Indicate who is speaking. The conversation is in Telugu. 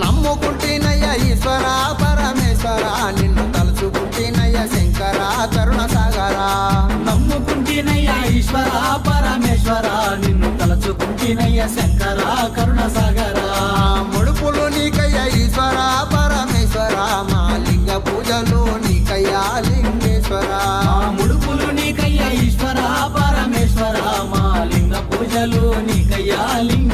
Speaker 1: నమ్ముకుంటేనయ్యా ఈశ్వర పరమేశ్వర నిన్ను తలుచుకుంటేనయ్యా శంకర కరుణ సాగరా
Speaker 2: నమ్ముకుంటేనయ్యా ఈశ్వర పరమేశ్వర నిన్ను తలుచుకుంటేనయ్యా శంకర కరుణ సాగరా
Speaker 1: ముడుపులు నీకయ్యా ఈశ్వర పరమేశ్వర మా లింగ పూజలు నీకయ్యా లింగేశ్వర.
Speaker 2: ముడుపులు నీకయ్యా ఈశ్వర పరమేశ్వర మా లింగ పూజలు నీకయ్యా లింగ